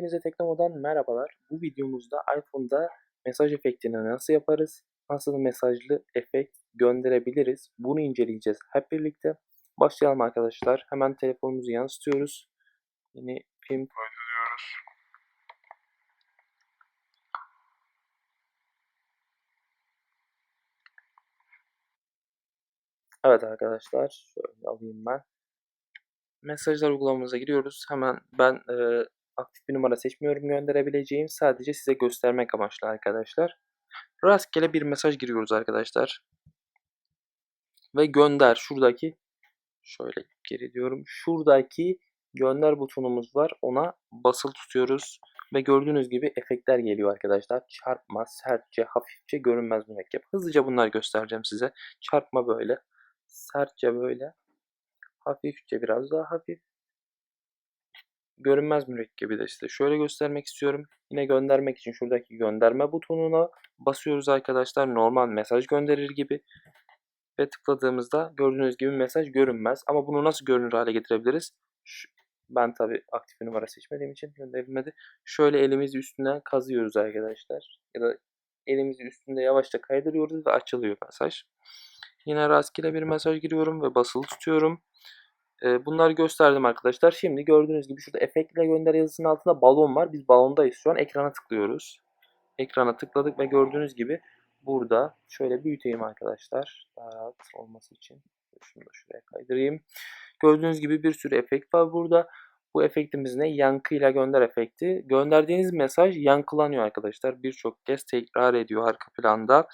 Hepinize Teknomo'dan merhabalar. Bu videomuzda iPhone'da mesaj efektini nasıl yaparız, nasıl mesajlı efekt gönderebiliriz bunu inceleyeceğiz hep birlikte. Başlayalım arkadaşlar. Hemen telefonumuzu yansıtıyoruz. Yeni film kaydediyoruz. Evet arkadaşlar, şöyle alayım ben. Mesajlar uygulamamıza giriyoruz. Hemen ben e, aktif bir numara seçmiyorum gönderebileceğim. Sadece size göstermek amaçlı arkadaşlar. Rastgele bir mesaj giriyoruz arkadaşlar. Ve gönder şuradaki şöyle geri diyorum. Şuradaki gönder butonumuz var. Ona basılı tutuyoruz. Ve gördüğünüz gibi efektler geliyor arkadaşlar. Çarpma, sertçe, hafifçe, görünmez mürekkep. Hızlıca bunları göstereceğim size. Çarpma böyle. Sertçe böyle. Hafifçe biraz daha hafif. Görünmez mürekkebi de size şöyle göstermek istiyorum. Yine göndermek için şuradaki gönderme butonuna basıyoruz arkadaşlar. Normal mesaj gönderir gibi. Ve tıkladığımızda gördüğünüz gibi mesaj görünmez. Ama bunu nasıl görünür hale getirebiliriz? Şu, ben tabi aktif numara seçmediğim için gönderilmedi. Şöyle elimizi üstüne kazıyoruz arkadaşlar. Ya da elimizi üstünde yavaşça kaydırıyoruz ve açılıyor mesaj. Yine rastgele bir mesaj giriyorum ve basılı tutuyorum. Bunları gösterdim arkadaşlar. Şimdi gördüğünüz gibi şurada efektle gönder yazısının altında balon var. Biz balondayız şu an. Ekrana tıklıyoruz. Ekrana tıkladık ve gördüğünüz gibi burada şöyle büyüteyim arkadaşlar. Daha rahat olması için. Şunu da şuraya kaydırayım. Gördüğünüz gibi bir sürü efekt var burada. Bu efektimiz ne? Yankıyla gönder efekti. Gönderdiğiniz mesaj yankılanıyor arkadaşlar. Birçok kez tekrar ediyor arka planda.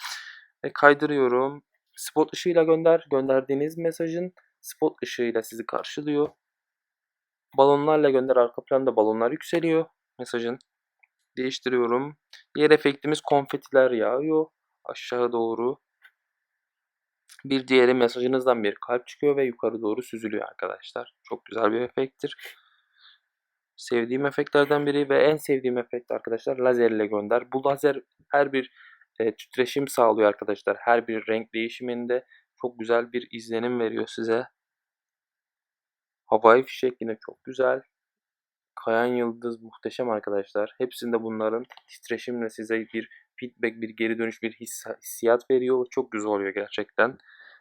Ve kaydırıyorum. Spot ışığıyla gönder. Gönderdiğiniz mesajın spot ışığıyla sizi karşılıyor. Balonlarla gönder arka planda balonlar yükseliyor mesajın. Değiştiriyorum. Diğer efektimiz konfetiler yağıyor aşağı doğru. Bir diğeri mesajınızdan bir kalp çıkıyor ve yukarı doğru süzülüyor arkadaşlar. Çok güzel bir efekttir. Sevdiğim efektlerden biri ve en sevdiğim efekt arkadaşlar lazer ile gönder. Bu lazer her bir e, titreşim sağlıyor arkadaşlar. Her bir renk değişiminde çok güzel bir izlenim veriyor size. Havai fişek yine çok güzel. Kayan yıldız muhteşem arkadaşlar. Hepsinde bunların titreşimle size bir feedback, bir geri dönüş, bir his, hissiyat veriyor. Çok güzel oluyor gerçekten.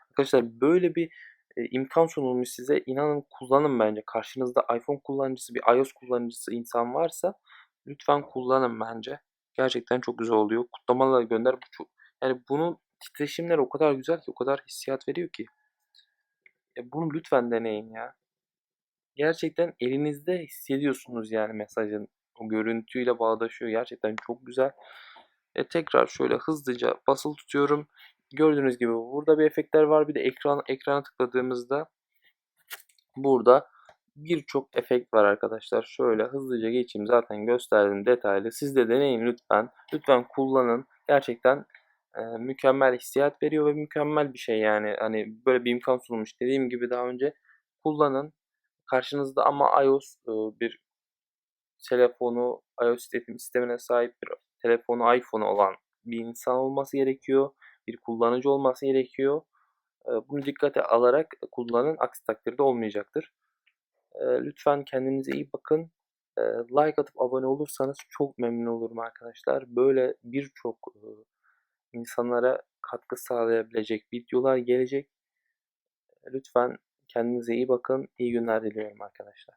Arkadaşlar böyle bir e, imkan sunulmuş size. İnanın kullanın bence. Karşınızda iPhone kullanıcısı, bir iOS kullanıcısı insan varsa lütfen kullanın bence. Gerçekten çok güzel oluyor. Kutlamalar gönder. Bu çok, yani bunun titreşimleri o kadar güzel ki, o kadar hissiyat veriyor ki. Ya bunu lütfen deneyin ya gerçekten elinizde hissediyorsunuz yani mesajın o görüntüyle bağdaşıyor. Gerçekten çok güzel. E, tekrar şöyle hızlıca basılı tutuyorum. Gördüğünüz gibi burada bir efektler var. Bir de ekran ekrana tıkladığımızda burada birçok efekt var arkadaşlar. Şöyle hızlıca geçeyim. Zaten gösterdim detaylı. Siz de deneyin lütfen. Lütfen kullanın. Gerçekten e, mükemmel hissiyat veriyor ve mükemmel bir şey yani. Hani böyle bir imkan sunulmuş. Dediğim gibi daha önce kullanın. Karşınızda ama iOS bir telefonu, iOS sistemine sahip bir telefonu, iPhone olan bir insan olması gerekiyor. Bir kullanıcı olması gerekiyor. Bunu dikkate alarak kullanın. Aksi takdirde olmayacaktır. Lütfen kendinize iyi bakın. Like atıp abone olursanız çok memnun olurum arkadaşlar. Böyle birçok insanlara katkı sağlayabilecek videolar gelecek. Lütfen Kendinize iyi bakın. İyi günler diliyorum arkadaşlar.